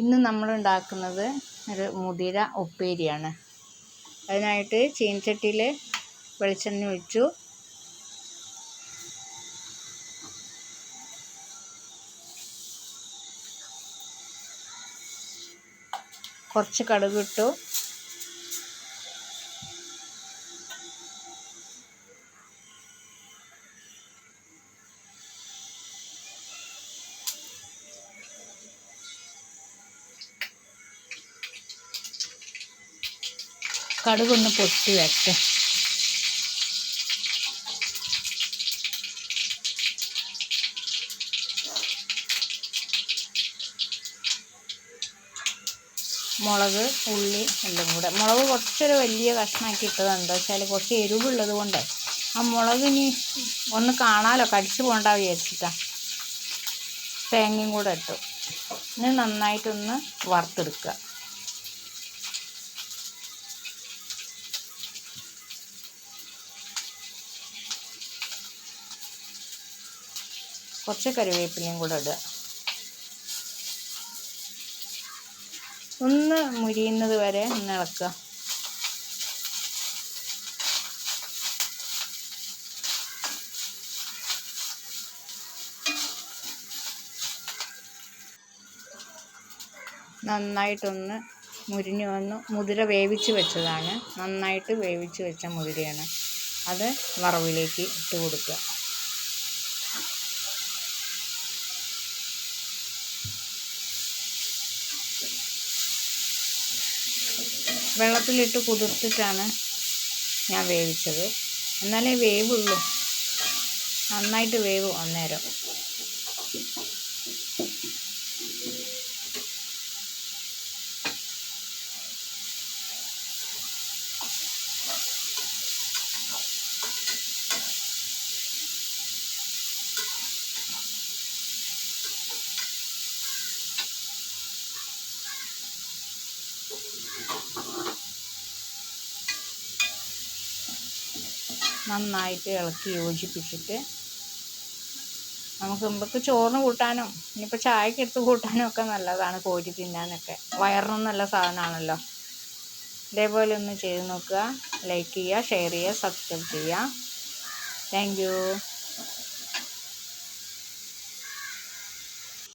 ഇന്ന് നമ്മൾ ഉണ്ടാക്കുന്നത് ഒരു മുതിര ഉപ്പേരിയാണ്. അതിനായിട്ട് ചീനച്ചട്ടിയിൽ വെളിച്ചെണ്ണ ഒഴിച്ചു. കുറച്ച് കടുക് കടുകൊന്ന് പൊട്ടി വരട്ടെ. മുളക് ഉള്ളി എല്ലാം കൂടെ. മുളക് കുറച്ചൊരു വലിയ കഷ്ണമാക്കി ഇട്ടത് എന്താ വെച്ചാൽ കുറച്ച് എരിവുള്ളത് കൊണ്ട്. ആ മുളക് ഇനി ഒന്ന് കാണാലോ. കടിച്ചു പോകണ്ട വിചാരിച്ചിട്ടാ. തേങ്ങയും കൂടെ ഇട്ടു. ഇനി നന്നായിട്ടൊന്ന് വറുത്തെടുക്കുക. കുറച്ച് കറിവേപ്പിലയും കൂടെ ഇടുക. ഒന്ന് മുരിയുന്നത് വരെ ഒന്ന് ഇളക്കുക. നന്നായിട്ടൊന്ന് മുരിഞ്ഞു വന്നു. മുതിര വേവിച്ച് വെച്ചതാണ്. നന്നായിട്ട് വേവിച്ച് വെച്ച മുതിരയാണ്. അത് വറവിലേക്ക് ഇട്ട് കൊടുക്കുക. വെള്ളത്തിലിട്ട് കുതിർത്തിട്ടാണ് ഞാൻ വേവിച്ചത്. എന്നാലേ വേവുള്ളൂ. നന്നായിട്ട് വേവും അന്നേരം. നന്നായിട്ട് ഇളക്കി യോജിപ്പിച്ചിട്ട് നമുക്ക് മുമ്പൊക്കെ ചോറിന് കൂട്ടാനും ഇനിയിപ്പോൾ ചായക്ക് എടുത്ത് കൂട്ടാനും ഒക്കെ നല്ലതാണ് കോരി തിന്നാനൊക്കെ. വയറിനും നല്ല സാധനമാണല്ലോ. ഇതേപോലെ ഒന്ന് ചെയ്ത് നോക്കുക. ലൈക്ക് ചെയ്യുക ഷെയർ ചെയ്യുക സബ്സ്ക്രൈബ് ചെയ്യുക. താങ്ക്